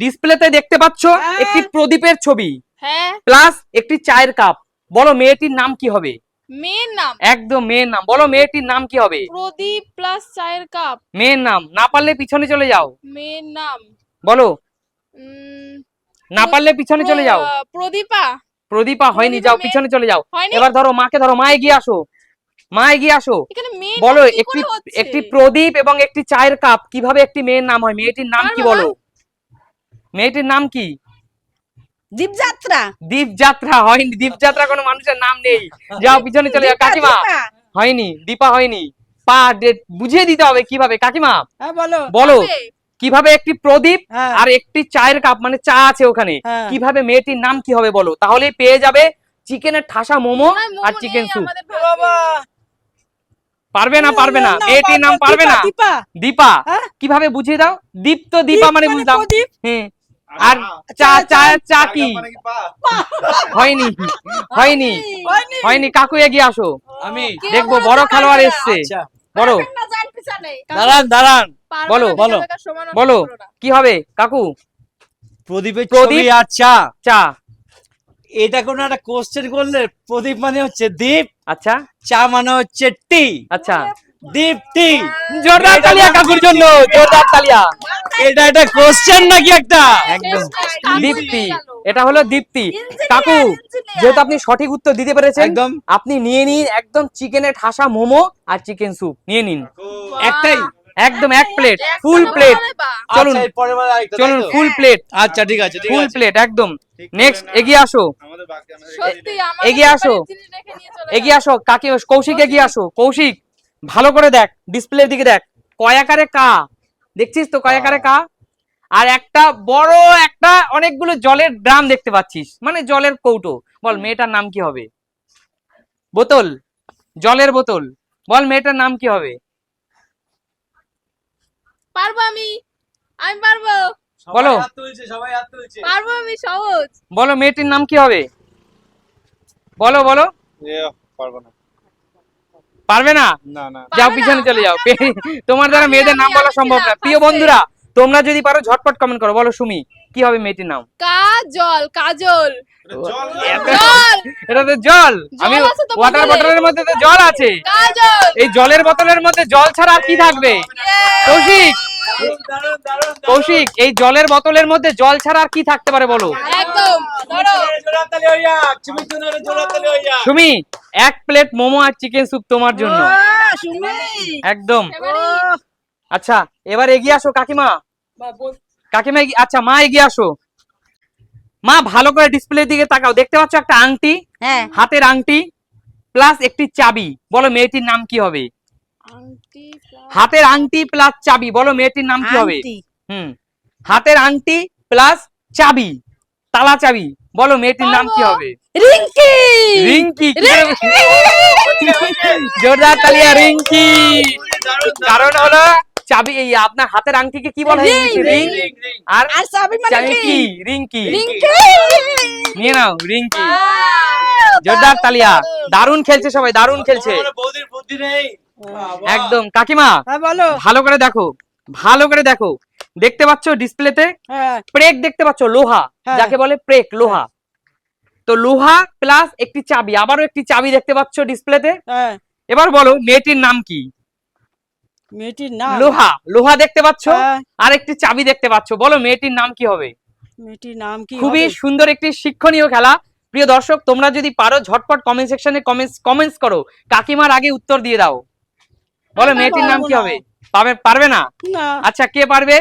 ডিসপ্লেতে দেখতে পাচ্ছ হ্যাঁ। একটি প্রদীপের ছবি। হ্যাঁ। প্লাস একটি চায়ের কাপ বলো মেয়েটির নাম কি হবে? মেয়ের নাম? একদম মেয়ের নাম। বলো মেয়েটির নাম কি হবে? প্রদীপ প্লাস চায়ের কাপ মেয়ের নাম। না পারলে পিছনে চলে যাও। মেয়ের নাম? বলো। না পারলে পিছনে চলে যাও। প্রদীপা। প্রদীপা হয়নি। যাও পিছনে চলে যাও। এবার ধরো মাকে ধরো। মা এগিয়ে আসো। মা এগিয়ে আসো। বলো একটি একটি প্রদীপ এবং একটি চায়ের কাপ কীভাবে একটি মেয়ের নাম হয়? মেয়েটির নাম কি বলো? মেয়েটির নাম কি? দীপযাত্রা। দীপযাত্রা হয়নি। দীপযাত্রা কোনো মানুষের নাম নেই। যাও পিছনে চলে। যাও কাকিমা হয়নি। দীপা হয়নি। পা বুঝিয়ে দিতে হবে কীভাবে। কাকিমা হ্যাঁ বলো। বলো। কীভাবে একটি প্রদীপ হ্যাঁ, আর একটি চায়ের কাপ মানে চা আছে ওখানে হ্যাঁ। কীভাবে মেয়েটির নাম কি হবে বলো? তাহলে পেয়ে যাবে চিকেনের ঠাসা মোমো মনে আর চিকেন স্যুপ। পারবে না পারবে না। মেয়েটির নাম পারবে না। দীপা। দীপা? কীভাবে বুঝিয়ে দাও? দীপ তো দীপা মানে বুঝলাম। প্রদীপ? হ্যাঁ। আর চা চা চা কি? হয়নি হয়নি হয়নি। কাকু এগিয়ে আসো। আমি দেখব বড় খেলোয়াড়। এসছে। আচ্ছা। পিছনে। দাঁড়ান দাঁড়ান। বলো, বলো। বলো কি হবে কাকু? প্রদীপের প্রদীপ। ছবি আর চা। চা এটা কোনো একটা কোশ্চেন করলে প্রদীপ মানে হচ্ছে দীপ আচ্ছা। চা মানে হচ্ছে টি। আচ্ছা। দীপ টি জোরদার তালিয়া কাকুর জন্য জোরদার তালিয়া। এটা একটা কোশ্চেন নাকি একটা? একদম। দীপ্তি। এটা হলো দীপ্তি। কাকু। যেহেতু আপনি সঠিক উত্তর দিতে পেরেছেন একদম। আপনি নিয়ে নিন একদম চিকেনের ঠাসা মোমো আর চিকেন স্যুপ নিয়ে নিন। একটাই। একদম এক প্লেট ফুল প্লেট চলুন। আচ্ছা, চলুন ফুল প্লেট আচ্ছা ঠিক আছে ফুল প্লেট একদম। নেক্সট এগিয়ে আসো। এগিয়ে আসো। এগিয়ে আসো। কাকি কৌশিক এগিয়ে আসো। কৌশিক। ভালো করে দেখ ডিসপ্লের দিকে দেখ। কয়াকারে কা? দেখছিস তো কয়াকারে কা? আর একটা বড় একটা অনেকগুলো জলের ড্রাম দেখতে পাচ্ছিস। মানে জলের কৌটো। বল মেয়েটার নাম কি হবে? বোতল। জলের বোতল। বল মেয়েটার নাম কি হবে? পারব আমি। আমি পারব। বলো। সবাই হাত তুলছে সবাই হাত তুলছে। পারব আমি সহজ। বলো মেয়েটির নাম কি হবে? বলো বলো। পারব না। পারবে না না না যাও পিছনে চলে যাও তোমার দ্বারা মেয়েদের নাম বলা সম্ভব না প্রিয় বন্ধুরা তোমরা যদি পারো ঝটপট কমেন্ট করো বলো সুমি কি হবে মেয়েটির নাম কাজল কাজল জল এটা তো জল জল আমি ওয়াটার। বটলের মধ্যে তো জল আছে এই জলের বোতলের মধ্যে জল ছাড়া আর কি থাকবে কৌশিক। কৌশিক এই জলের বোতলের মধ্যে জল ছাড়া আর কি থাকতে পারে বলো একদম ধরো এক প্লেট মোমো আর চিকেন স্যুপ তোমার জন্য। একদম। আচ্ছা এবার এগিয়ে আসো কাকিমা। কাকিমা এগিয়ে- আচ্ছা মা এগিয়ে আসো। মা ভালো করে ডিসপ্লের দিকে তাকাও। দেখতে পাচ্ছ একটা আংটি? হ্যাঁ। হাতের আংটি প্লাস একটি চাবি। বলো মেয়েটির নাম কি হবে? হাতের আংটি প্লাস চাবি। বলো মেয়েটির নাম কি হবে। হুম। হাতের আংটি প্লাস চাবি। তালা চাবি। বলো মেয়েটির নাম কি হবে? রিঙ্কি! রিঙ্কি জোরদার তালিয়া রিঙ্কি! কারণ হলো চাবি এই আপনার হাতের আংটিকে কি বলে রিং। আর চাবি মানে কি? রিঙ্কি। রিঙ্কি! নিয়ে নাও রিঙ্কি। জোরদার দারুণ, তালিয়া। দারুণ। খেলছে সবাই দারুণ খেলছে। একদম কাকিমা হ্যাঁ বলো। ভালো করে দেখো ভালো করে দেখো। দেখতে পাচ্ছ ডিসপ্লেতে? হ্যাঁ। প্রেক দেখতে পাচ্ছ লোহা। হ্যাঁ। যাকে বলে প্রেক লোহা। তো লোহা প্লাস একটি চাবি আবারও একটি চাবি দেখতে পাচ্ছ ডিসপ্লেতে। হ্যাঁ। এবার বলো মেয়েটির নাম কি? মেয়েটির নাম? লোহা। লোহা দেখতে পাচ্ছ? হ্যাঁ, আর একটি চাবি দেখতে পাচ্ছ। বলো মেয়েটির নাম কি হবে? মেয়েটির নাম কি খুবই সুন্দর একটি শিক্ষণীয় খেলা। প্রিয় দর্শক তোমরা যদি পারো ঝটপট কমেন্ট সেকশনে কমেন্টস কমেন্টস করো। কাকিমার আগে উত্তর দিয়ে দাও। বলো মেয়েটির নাম কি হবে? পাবে পারবে না। আচ্ছা কে পারবে?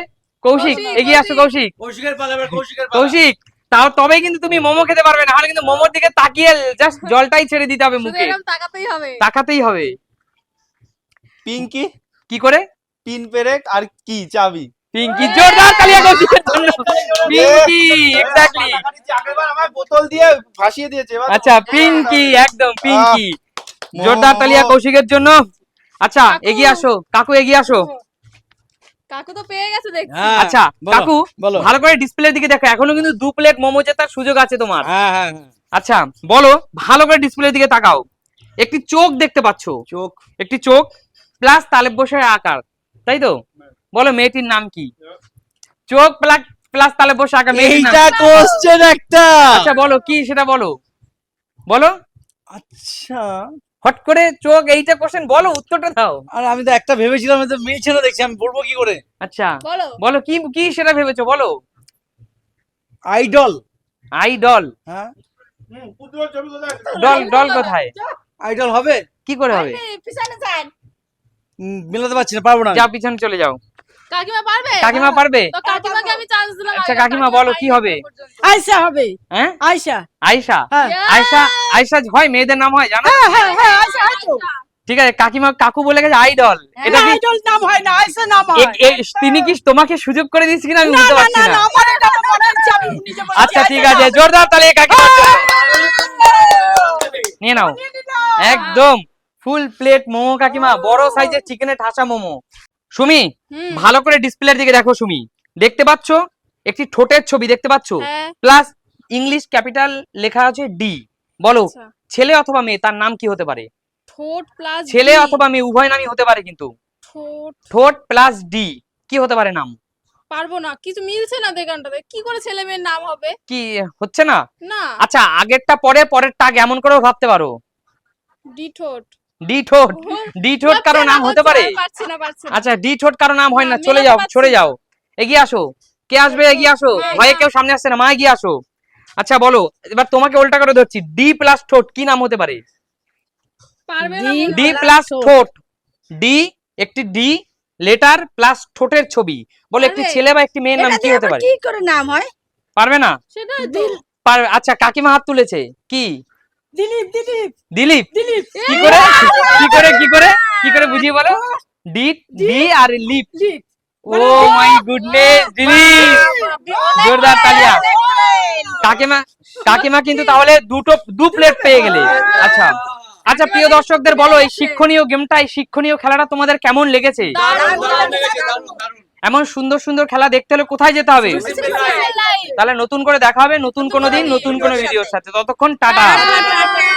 কৌশিক এগিয়ে আসো কৌশিক। কৌশিকের পালা এবার কৌশিকের পালা। কৌশিক তাও তবেই কিন্তু তুমি মোমো খেতে পারবে না হলে কিন্তু মোমোর দিকে তাকিয়ে জাস্ট জলটাই ছেড়ে দিতে হবে মুখে। তাকাতেই হবে। তাকাতেই হবে। পিঙ্কি? কি করে? পিন পেরেক আর কি চাবি? পিঙ্কি জোরদার তালিয়া কৌশিকের জন্য। পিঙ্কি এক্স্যাক্টলি আগেরবার আমায় বোতল দিয়ে ভাসিয়ে দিয়েছে আচ্ছা পিঙ্কি একদম পিঙ্কি। জোরদার তালিয়া কৌশিকের জন্য। আচ্ছা এগিয়ে আসো কাকু এগিয়ে আসো। কাকু তো পেয়ে গেছে দেখছি। হ্যাঁ, আচ্ছা কাকু বলো। ভালো করে ডিসপ্লের দিকে দেখো এখনও কিন্তু দু প্লেট মোমো জেতার সুযোগ আছে তোমার। হ্যাঁ হ্যাঁ হ্যাঁ। আচ্ছা বলো ভালো করে ডিসপ্লের দিকে তাকাও। একটি চোখ দেখতে পাচ্ছো? চোখ। একটি চোখ প্লাস তালেব বসে আকার তাই তো? বলো মেয়েটির নাম কি? চোখ প্লাস তাহলে বসে আঁকা এইটা কোশ্চেন একটা। আচ্ছা বলো কি সেটা বলো? বলো। আচ্ছা হট করে চোখ এইটা কোশ্চেন বলো উত্তরটা দাও। আর আমি তো একটা ভেবেছিলাম তো মিলছে না দেখছি আমি বলব কি করে? আচ্ছা বলো। বলো কি কি সেটা ভেবেছো বলো। আইডল। আইডল। হ্যাঁ? ডল ডল কোথায়? আইডল হবে? কি করে হবে? পিছনে যান মেলাতে পারছি না পারব না যা পিছনে চলে যাও। কাকিমা পারবে? কাকিমা পারবে? তো কাকিমাকে আমি চান্স দিলাম আচ্ছা, কাকিমা বলো কি হবে? আয়সা হবে। হ্যাঁ? আয়সা আয়শা? হ্যাঁ। আয়শা আয়শা হয় মেয়েদের নাম হয় জানো? হ্যাঁ হ্যাঁ হ্যাঁ হয় ঠিক আছে কাকিমা কাকু বলে গেছে আইডল। এটা কি আইডল নাম হয় না নাম হয়। তিনি কি তোমাকে সুযোগ করে দিচ্ছে কিনা আমি বুঝতে পারছি না না। না আমার এটা তো মনে হচ্ছে আমি নিজে বলেছি, আচ্ছা ঠিক আছে জোরদার তাহলে কাকিমা নিয়ে নাও। একদম ফুল প্লেট মোমো কাকিমা বড় সাইজের চিকেনের ঠাসা মোমো। সুমি ভালো করে ডিসপ্লের দিকে দেখো সুমি। দেখতে পাচ্ছ? একটি ঠোঁটের ছবি দেখতে পাচ্ছ? প্লাস ইংলিশ ক্যাপিটাল লেখা আছে ডি বলো আচ্ছা। ছেলে অথবা মেয়ে তার নাম কি হতে পারে? ঠোঁট প্লাস ছেলে অথবা মেয়ে উভয় নামই হতে পারে কিন্তু। ঠোঁট। প্লাস ডি কি হতে পারে নাম? পারব না কিছু মিলছে না দেখানটাতে কি করে ছেলে মেয়ের নাম হবে? কি হচ্ছে না? না। আচ্ছা আগেরটা পরে পরেরটা আগে এমন করেও ভাবতে পারো। ডি ঠোঁট ডি ঠোঁট ডি ঠোঁট কারও নাম হতে পারে? আচ্ছা ডি ঠোঁট কারও নাম হয় না চলে যাও না। যাও। এগিয়ে আসো। কে আসবে? এগিয়ে আসো। ভয়ে। কেউ সামনে আসছে না মা এগিয়ে আসো। আচ্ছা বলো এবার তোমাকে উল্টা করে ধরছি। ডি প্লাস ঠোঁট কি নাম হতে পারে? ডি ডি প্লাস ঠোঁট। ঠোঁট। ডি একটি ডি লেটার প্লাস ঠোঁটের ছবি। বলো একটি ছেলে বা একটি মেয়ের নাম কি হতে পারে? কি করে নাম হয়? পারবে না? পারবে আচ্ছা কাকিমা হাত তুলেছে। কি? দিলীপ দিলীপ। দিলীপ। দিলীপ। কি করে? কি করে কি করে? কি করে বুঝিয়ে বলো? ডি ডি আর lip. Oh my goodness Dilip. জোরদার তালিয়া। কাকিমা কাকিমা কিন্তু তাহলে দুটো দু প্লেট পেয়ে গেলে। আচ্ছা। আচ্ছা প্রিয় দর্শকদের বলো এই শিক্ষণীয় গেমটা এই শিক্ষণীয় খেলাটা তোমাদের কেমন লেগেছে? এমন সুন্দর সুন্দর খেলা দেখতে হলে কোথায় যেতে হবে? তাহলে নতুন করে দেখা হবে নতুন কোনো দিন নতুন কোনো ভিডিওর সাথে। ততক্ষণ টাটা টাটা।